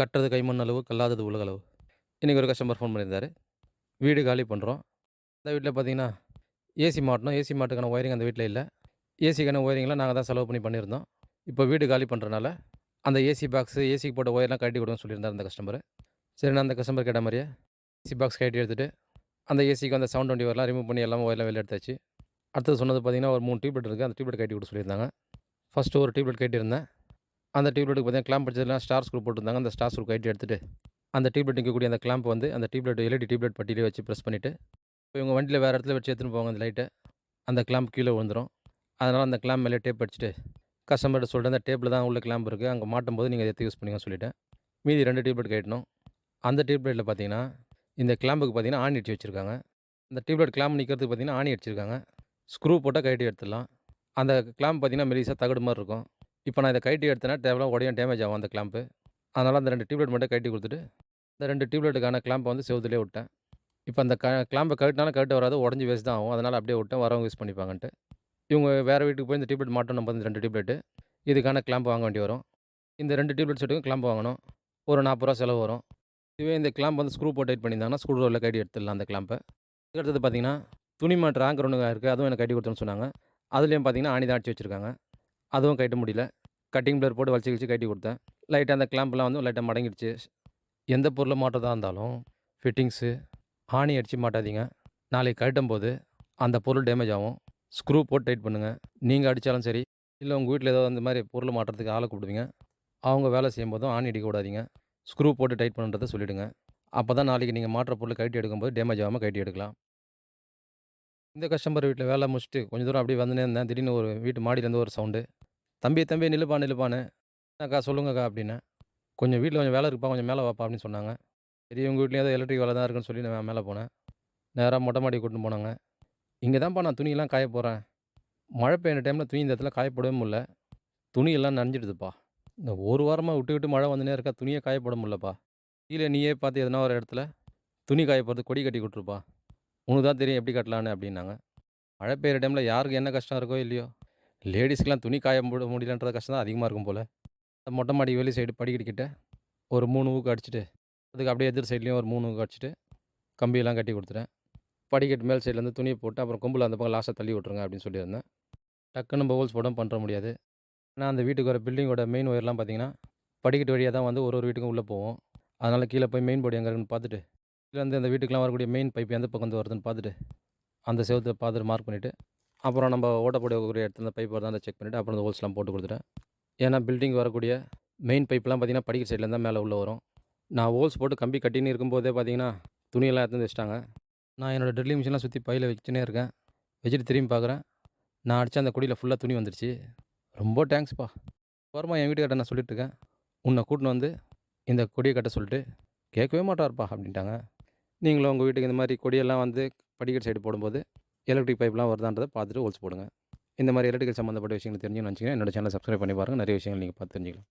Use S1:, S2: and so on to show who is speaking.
S1: கட்டுறது கைமண் அளவு, கல்லாதது உலகளவு. இன்றைக்கி ஒரு கஸ்டமர் ஃபோன் பண்ணியிருந்தாரு. வீடு காலி பண்ணுறோம். அந்த வீட்டில் பார்த்தீங்கன்னா, ஏசி மாட்டணும். ஏசி மாட்டுக்கான ஒயரிங் அந்த வீட்டில் இல்லை ஏசிக்கான ஒயரிங்லாம் நாங்கள் தான் செலவு பண்ணி பண்ணியிருந்தோம். இப்போ வீடு காலி பண்ணுறனால, அந்த ஏசி பாக்ஸு, ஏசிக்கு போட்ட ஒயர்லாம் கட்டி கொடுன்னு சொல்லியிருந்தார் அந்த கஸ்டமர் சரி நான் அந்த கஸ்டமர் கேட்ட மாதிரியே ஏசி பாக்ஸ் கட்டி எடுத்துகிட்டு அந்த ஏசிக்கு அந்த சவுண்ட் வண்டி ஒயர்லாம் ரிமூவ் பண்ணி எல்லாமே ஒயர்லாம் வெளியே எடுத்தாச்சு. அடுத்தது சொன்னது பார்த்தீங்கன்னா, ஒரு மூணு டியூப்லெட் இருக்குது அந்த டியூப்லெட் கட்டி கொடுத்து சொல்லியிருந்தாங்க. ஃபர்ஸ்ட்டு ஒரு டியூப்லெட் கட்டியிருந்தேன் அந்த டியூப்லைட்டுக்கு பார்த்தீங்கன்னா, கிளாம்ப் அடிச்சதுலாம் ஸ்டார் ஸ்க்ரூ போட்டிருந்தாங்க. அந்த ஸ்டார்ஸ் குரூப் கழட்டி எடுத்துட்டு, அந்த டியூப்லைட் இருக்கக்கூடிய அந்த கிளாம்ப் வந்து அந்த டியூப்லைட் எல்இடி டியூப்லைட் பட்டியிலே வச்சு ப்ரெஸ் பண்ணிட்டு, இப்போ இவங்க வண்டியில் வேறு இடத்துல வச்சு எடுத்துன்னு போவாங்க அந்த லைட்டை அந்த கிளாம்ப் கீழே விழுந்துடும் அதனால் அந்த கிளாம்ப் மேலே டேப் அடிச்சுட்டு, கஸ்டமர்கிட்ட சொல்லிட்டு "அந்த டேப்பில் தான் உள்ள கிளாம்ப் இருக்குது அங்கே மாட்டும் போது நீங்கள் எடுத்து யூஸ் பண்ணிங்க சொல்லிவிட்டேன் மீதி ரெண்டு டியூப்லைட் கழட்டணும். அந்த டியூப்லைட்ல பார்த்தீங்கன்னா, இந்த கிளாம்புக்கு பார்த்தீங்கன்னா, ஆணி அடிச்சு வச்சிருக்காங்க. அந்த டியூப்லைட் கிளாம்ப் நிற்கிறதுக்கு பார்த்தீங்கன்னா, ஆணி அடிச்சிருக்காங்க. ஸ்க்ரூ போட்டால் கழட்டி எடுத்துடலாம். அந்த கிளாம்ப் பார்த்தீங்கன்னா, மெலிசாக தகடு மாதிரி இருக்கும். இப்போ நான் இதை கைட்டி எடுத்தேன்னா, தேவையில்லாம உடையும், டேமேஜ் ஆகும் அந்த கிளாம்பு அதனால் அந்த ரெண்டு டியூப்லைட் மட்டும் கட்டி கொடுத்துட்டு இந்த ரெண்டு டியூப்லைட்டுக்கான கிளாம்பை வந்து செவத்துலேயே விட்டேன். இப்போ அந்த க கிளாம்பை கட்டினாலும் கட்டு வராது. உடஞ்சி வேஸ்ட் தான் ஆகும். அதனால் அப்படியே விட்டேன். வரவங்க யூஸ் பண்ணிப்பாங்கன்ட்டு. இவங்க வேறு வீட்டுக்கு போய் இந்த டியூப்லைட் மாட்டோம் நம்ம இந்த ரெண்டு டியூப்லைட்டு. இதுக்கான கிளாம்ப் வாங்க வேண்டி வரும். இந்த ரெண்டு டியூப்லைட் செட்டுக்கும் கிளாம்ப் வாங்கணும். ஒரு நாற்பது செலவு வரும். இதுவே இந்த கிளாம்ப் வந்து ஸ்க்ரூ போட்டு டைட் பண்ணியிருந்தாங்கன்னா, ஸ்க்ரூ ட்ரைவர்ல கட்டி எடுத்துடலாம் அந்த கிளாம்பை அடுத்தது பார்த்தீங்கன்னா, துணி மாட்டு ஆங்கர் ஒன்று இருக்குது அதுவும் எனக்கு கட்டி கொடுத்தோன்னு சொன்னாங்க. அதுலேயும் பார்த்தீங்கன்னா, ஆணி தான் அடிச்சு வச்சுருக்காங்க அதுவும் கட்ட முடியல. கட்டிங் பிளர் போட்டு வலிச்சு கிழிச்சு கட்டி கொடுத்தேன் லைட்டாக அந்த கிளாம்ப்லாம் வந்து லைட்டாக மடங்கிடுச்சு. எந்த பொருள் மாட்டதாக இருந்தாலும், ஃபிட்டிங்ஸு, ஆணி அடிச்சு மாட்டாதீங்க. நாளைக்கு கழட்டும்போது, அந்த பொருள் டேமேஜ் ஆகும். ஸ்க்ரூ போட்டு டைட் பண்ணுங்கள் நீங்கள் அடித்தாலும் சரி, இல்லை உங்கள் வீட்டில் ஏதோ அந்த மாதிரி பொருள் மாட்டுறதுக்கு ஆளை கூப்பிடுவீங்க. அவங்க வேலை செய்யும் போதும் ஆணி அடிக்க விடாதீங்க. ஸ்க்ரூ போட்டு டைட் பண்ணுன்றதை சொல்லிவிடுங்க அப்போ தான் நாளைக்கு நீங்கள் மாட்டுற பொருள் கட்டி எடுக்கும்போது டேமேஜ் ஆகாமல் கட்டி எடுக்கலாம். இந்த கஸ்டமர் வீட்டில் வேலை முடிச்சுட்டு கொஞ்சம் தூரம் அப்படியே வந்துன்னே இருந்தேன். திடீர்னு ஒரு வீட்டு மாடியிலேருந்து ஒரு சவுண்டு. "தம்பி, தம்பி நிலுப்பா நிலுப்பான்னு "என்னக்கா சொல்லுங்கக்கா" அப்படின்னேன். "கொஞ்சம் வீட்டில் கொஞ்சம் வேலை இருப்பா கொஞ்சம் மேலே வாப்பா" அப்படின்னு சொன்னாங்க. சரி உங்கள் வீட்லேயும் ஏதோ எலக்ட்ரிக் வேலை தான் இருக்குன்னு சொல்லி நான் மேலே போனேன். நேராக மொட்டை மாடி கூட்டின்னு போனாங்க. இங்கே தான்ப்பா நான் துணியெல்லாம் காய போகிறேன் மழை பெய்யுற டைமில் துணி இந்த இடத்துல காயப்படவே முடில துணியெல்லாம் நனைஞ்சிடுதுப்பா இந்த ஒரு வாரமாக விட்டு விட்டு மழை வந்தனே இருக்கா. துணியே காயப்பட முடிலப்பா முடியலப்பா. நீயே பார்த்து எதனா ஒரு இடத்துல துணி காய கொடி கட்டி கொடுத்துருப்பா உனக்கு தான் தெரியும் எப்படி கட்டலான்னு" அப்படின்னாங்க. மழை பெய்யுற டைமில் யாருக்கு என்ன கஷ்டம் இருக்கோ இல்லையோ, லேடிஸ்க்கெலாம் துணி காய போட முடியலன்ற கஷ்டம் தான் அதிகமாக இருக்கும் போல் மொட்டை மாடி வெளி சைடு படிக்கட்டு ஒரு மூணு ஊக்கு அடிச்சுட்டு, அதுக்கு அப்படியே எதிர் சைட்லேயும் ஒரு மூணு ஊக்கு அடிச்சுட்டு, கம்பியெல்லாம் கட்டி கொடுத்துட்டேன் படிக்கட்டு மேல் சைட்லேருந்து துணியை போட்டு, அப்புறம் கொம்புல அந்த பக்கம் லாஸ்ட்டாக தள்ளி விட்டுருங்க அப்படின்னு சொல்லியிருந்தேன். டக்குன்னு நம்ம ஹோல்ஸ் பண்ணுற முடியாது. ஏன்னா அந்த வீட்டுக்கு வர பில்டிங்கோட மெயின் ஒயர்லாம் பார்த்தீங்கன்னா, படிக்கட்டு வழியாக தான் வந்து ஒரு ஒரு வீட்டுக்கும் உள்ளே போவோம் அதனால் கீழே போய் மெயின் போர்டு எங்கே இருக்குன்னு பார்த்துட்டு, கீழேருந்து அந்த வீட்டுக்கெலாம் வரக்கூடிய மெயின் பைப் எந்த பக்கம் வந்து வருதுன்னு பார்த்துட்டு, அந்த செவுத்த பார்த்துட்டு மார்க் பண்ணிவிட்டு அப்புறம் நம்ம ஓட்ட போடக்கூடிய இடத்துல அந்த பைப் அதை செக் பண்ணிவிட்டு அப்புறம் அந்த ஹோல்ஸ்லாம் போட்டு கொடுத்துட்டேன் ஏன்னா பில்டிங் வரக்கூடிய மெயின் பைப்லாம் பார்த்தீங்கன்னா, படிக்கட்டு சைட்லேருந்து தான் மேலே உள்ளே வரும். நான் ஹோல்ஸ் போட்டு கம்பி கட்டின்னு இருக்கும்போதே பார்த்தீங்கன்னா, துணியெல்லாம் எடுத்து வந்து வச்சுட்டாங்க. நான் என்னோட ட்ரில்லிங் மிஷின்லாம் சுற்றி பையில் வச்சுன்னே இருக்கேன். வச்சுட்டு திரும்பி பார்க்குறேன். நான் அடித்த அந்த குடியில் ஃபுல்லாக துணி வந்துடுச்சு "ரொம்ப தேங்க்ஸ்ப்பா." ஓரமா என் வீட்டுக்கிட்ட நான் சொல்லிட்டுருக்கேன் உன்னை கூட்டின்னு வந்து இந்த கொடியை கட்ட சொல்லிட்டு, கேட்கவே மாட்டார்ப்பா அப்படின்ட்டாங்க. நீங்களும் உங்கள் வீட்டுக்கு இந்த மாதிரி கொடியெல்லாம் வந்து படிக்கட்டு சைடு போடும்போது, எலக்ட்ரிக் பைப்லாம் வருதான்றதை பார்த்துட்டு ஹோல்ஸ் போடுங்க. இந்த மாதிரி எலக்ட்ரிக்கல் சம்மந்தப்பட்ட விஷயங்கள் தெரிஞ்சுக்கணும்னு நினச்சிங்கன்னா என்னோட சேனலை சப்ஸ்கிரைப் பண்ணி பாருங்கள் நிறைய விஷயங்கள் நீங்கள் பார்த்து தெரிஞ்சுக்கலாம்.